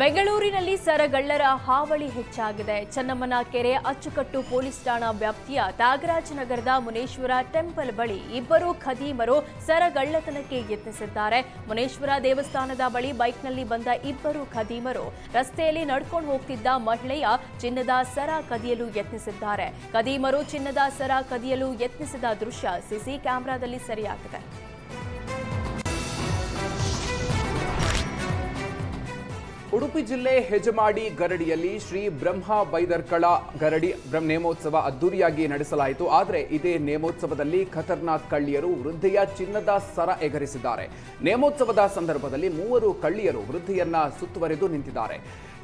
ಬೆಂಗಳೂರಿನಲ್ಲಿ ಸರಗಳ್ಳರ ಹಾವಳಿ ಹೆಚ್ಚಾಗಿದೆ. ಚನ್ನಮ್ಮನ ಕೆರೆ ಅಚ್ಚುಕಟ್ಟು ಪೊಲೀಸ್ ಠಾಣಾ ವ್ಯಾಪ್ತಿಯ ತ್ಯಾಗರಾಜನಗರದ ಮುನೇಶ್ವರ ಟೆಂಪಲ್ ಬಳಿ ಇಬ್ಬರು ಖದೀಮರು ಸರಗಳ್ಳತನಕ್ಕೆ ಯತ್ನಿಸಿದ್ದಾರೆ. ಮುನೇಶ್ವರ ದೇವಸ್ಥಾನದ ಬಳಿ ಬೈಕ್ನಲ್ಲಿ ಬಂದ ಇಬ್ಬರು ಖದೀಮರು ರಸ್ತೆಯಲ್ಲಿ ನಡ್ಕೊಂಡು ಹೋಗ್ತಿದ್ದ ಮಹಿಳೆಯ ಚಿನ್ನದ ಸರ ಕದಿಯಲು ಯತ್ನಿಸಿದ್ದಾರೆ. ಖದೀಮರು ಚಿನ್ನದ ಸರ ಕದಿಯಲು ಯತ್ನಿಸಿದ ದೃಶ್ಯ ಸಿಸಿ ಕ್ಯಾಮೆರಾದಲ್ಲಿ ಸೆರೆಯಾಗಿದೆ. ಉಡುಪಿ ಜಿಲ್ಲೆ ಹೆಜಮಾಡಿ ಗರಡಿಯಲ್ಲಿ ಶ್ರೀ ಬ್ರಹ್ಮ ಬೈದರ್ಕಳ ಗರಡಿ ನೇಮೋತ್ಸವ ಅದ್ದೂರಿಯಾಗಿ ನಡೆಸಲಾಯಿತು. ಆದರೆ ಇದೇ ನೇಮೋತ್ಸವದಲ್ಲಿ ಖತರ್ನಾಕ್ ಕಳ್ಳಿಯರು ವೃದ್ಧೆಯ ಚಿನ್ನದ ಸರ ಎಗರಿಸಿದ್ದಾರೆ. ನೇಮೋತ್ಸವದ ಸಂದರ್ಭದಲ್ಲಿ ಮೂವರು ಕಳ್ಳಿಯರು ವೃದ್ಧೆಯನ್ನ ಸುತ್ತುವರೆದು ನಿಂತಿದ್ದಾರೆ.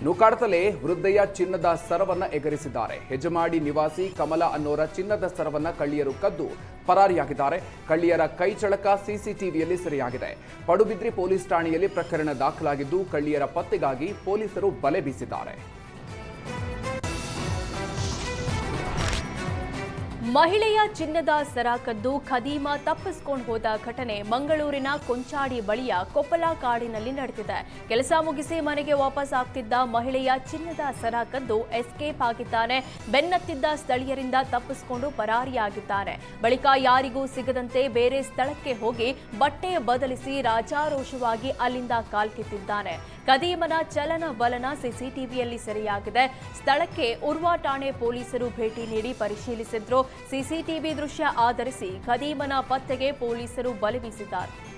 ನುಕಾಡ್ತಲೇ ವೃದ್ಧೆಯ ಚಿನ್ನದ ಸರವನ್ನ ಎಗರಿಸಿದ್ದಾರೆ. ಹೆಜಮಾಡಿ ನಿವಾಸಿ ಕಮಲ ಅನ್ನೋರ ಚಿನ್ನದ ಸರವನ್ನ ಕಳ್ಳಿಯರು ಕದ್ದು ಪರಾರಿಯಾಗಿದ್ದಾರೆ. ಕಳ್ಳಿಯರ ಕೈ ಚಳಕ ಸಿಸಿಟಿವಿಯಲ್ಲಿ ಸೆರೆಯಾಗಿದೆ. ಪಡುಬಿದ್ರಿ ಪೊಲೀಸ್ ಠಾಣೆಯಲ್ಲಿ ಪ್ರಕರಣ ದಾಖಲಾಗಿದ್ದು, ಕಳ್ಳಿಯರ ಪತ್ತೆಗಾಗಿ ಪೊಲೀಸರು ಬಲೆ ಬೀಸಿದ್ದಾರೆ. ಮಹಿಳೆಯ ಚಿನ್ನದ ಸರ ಕದ್ದು ಖದೀಮ ತಪ್ಪಿಸ್ಕೊಂಡು ಹೋದ ಘಟನೆ ಮಂಗಳೂರಿನ ಕೊಂಚಾಡಿ ಬಳಿಯ ಕೊಪ್ಪಲ ಕಾಡಿನಲ್ಲಿ ನಡೆದಿದೆ. ಕೆಲಸ ಮುಗಿಸಿ ಮನೆಗೆ ವಾಪಸ್ ಆಗ್ತಿದ್ದ ಮಹಿಳೆಯ ಚಿನ್ನದ ಸರ ಕದ್ದು ಎಸ್ಕೇಪ್ ಆಗಿದ್ದಾನೆ. ಬೆನ್ನತ್ತಿದ್ದ ಸ್ಥಳೀಯರಿಂದ ತಪ್ಪಿಸಿಕೊಂಡು ಪರಾರಿಯಾಗಿದ್ದಾನೆ ಬಳಿಕ ಯಾರಿಗೂ ಸಿಗದಂತೆ ಬೇರೆ ಸ್ಥಳಕ್ಕೆ ಹೋಗಿ ಬಟ್ಟೆ ಬದಲಿಸಿ ರಾಜಾರೋಷವಾಗಿ ಅಲ್ಲಿಂದ ಕಾಲ್ಕಿತ್ತಿದ್ದಾನೆ. ಕದೀಮನ ಚಲನ ಬಲನ ಸಿಸಿಟಿವಿಯಲ್ಲಿ ಸೆರೆಯಾಗಿದೆ. ಸ್ಥಳಕ್ಕೆ ಉರ್ವಾ ಠಾಣೆ ಪೊಲೀಸರು ಭೇಟಿ ನೀಡಿ ಪರಿಶೀಲಿಸಿದ್ರು. ಸಿಸಿಟಿವಿ ದೃಶ್ಯ ಆಧರಿಸಿ ಖದೀಮನ ಪತ್ತೆಗೆ ಪೊಲೀಸರು ಬಲೆ ಬೀಸಿದ್ದಾರೆ.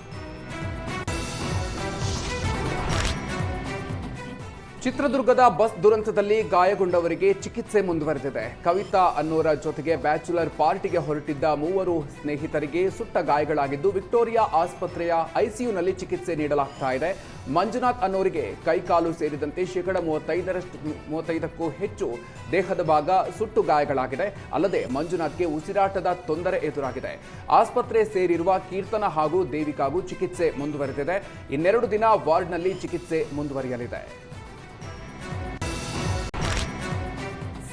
ಚಿತ್ರದುರ್ಗದ ಬಸ್ ದುರಂತದಲ್ಲಿ ಗಾಯಗೊಂಡವರಿಗೆ ಚಿಕಿತ್ಸೆ ಮುಂದುವರೆದಿದೆ. ಕವಿತಾ ಅನ್ನೋರ ಜೊತೆಗೆ ಬ್ಯಾಚುಲರ್ ಪಾರ್ಟಿಗೆ ಹೊರಟಿದ್ದ ಮೂವರು ಸ್ನೇಹಿತರಿಗೆ ಸುಟ್ಟ ಗಾಯಗಳಾಗಿದ್ದು, ವಿಕ್ಟೋರಿಯಾ ಆಸ್ಪತ್ರೆಯ ಐಸಿಯುನಲ್ಲಿ ಚಿಕಿತ್ಸೆ ನೀಡಲಾಗ್ತಾ ಇದೆ. ಮಂಜುನಾಥ್ ಅನ್ನೋರಿಗೆ ಕೈಕಾಲು ಸೇರಿದಂತೆ ಶೇಕಡ ಮೂವತ್ತೈದರಷ್ಟು, ಮೂವತ್ತೈದಕ್ಕೂ ಹೆಚ್ಚು ದೇಹದ ಭಾಗ ಸುಟ್ಟು ಗಾಯಗಳಾಗಿದೆ. ಅಲ್ಲದೆ ಮಂಜುನಾಥ್ಗೆ ಉಸಿರಾಟದ ತೊಂದರೆ ಎದುರಾಗಿದೆ. ಆಸ್ಪತ್ರೆ ಸೇರಿರುವ ಕೀರ್ತನ ಹಾಗೂ ದೇವಿಕಾಗೂ ಚಿಕಿತ್ಸೆ ಮುಂದುವರೆದಿದೆ. ಇನ್ನೆರಡು ದಿನ ವಾರ್ಡ್ನಲ್ಲಿ ಚಿಕಿತ್ಸೆ ಮುಂದುವರಿಯಲಿದೆ.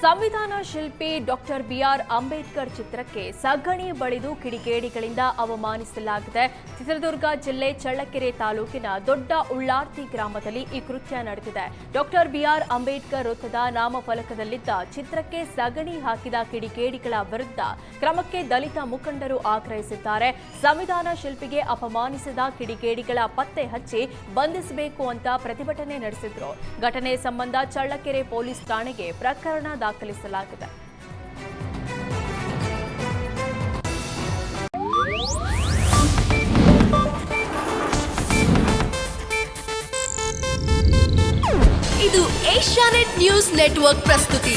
ಸಂವಿಧಾನ ಶಿಲ್ಪಿ ಡಾಕ್ಟರ್ ಬಿಆರ್ ಅಂಬೇಡ್ಕರ್ ಚಿತ್ರಕ್ಕೆ ಸಗಣಿ ಬಳಿದು ಕಿಡಿಗೇಡಿಗಳಿಂದ ಅವಮಾನಿಸಲಾಗಿದೆ. ಚಿತ್ರದುರ್ಗ ಜಿಲ್ಲೆ ಚಳ್ಳಕೆರೆ ತಾಲೂಕಿನ ದೊಡ್ಡ ಉಳ್ಳಾರ್ತಿ ಗ್ರಾಮದಲ್ಲಿ ಈ ಕೃತ್ಯ ನಡೆದಿದೆ. ಡಾಕ್ಟರ್ ಬಿಆರ್ ಅಂಬೇಡ್ಕರ್ ವೃತ್ತದ ನಾಮಫಲಕದಲ್ಲಿದ್ದ ಚಿತ್ರಕ್ಕೆ ಸಗಣಿ ಹಾಕಿದ ಕಿಡಿಗೇಡಿಗಳ ವಿರುದ್ಧ ಕ್ರಮಕ್ಕೆ ದಲಿತ ಮುಖಂಡರು ಆಗ್ರಹಿಸಿದ್ದಾರೆ. ಸಂವಿಧಾನ ಶಿಲ್ಪಿಗೆ ಅಪಮಾನಿಸಿದ ಕಿಡಿಗೇಡಿಗಳ ಪತ್ತೆ ಹಚ್ಚಿ ಬಂಧಿಸಬೇಕು ಅಂತ ಪ್ರತಿಭಟನೆ ನಡೆಸಿದ್ರು. ಘಟನೆ ಸಂಬಂಧ ಚಳ್ಳಕೆರೆ ಪೊಲೀಸ್ ಠಾಣೆಗೆ ಪ್ರಕರಣ ದಾಖಲಿಸಲಾಗಿದೆ. ಇದು ಏಷ್ಯಾನೆಟ್ ನ್ಯೂಸ್ ನೆಟ್ವರ್ಕ್ ಪ್ರಸ್ತುತಿ.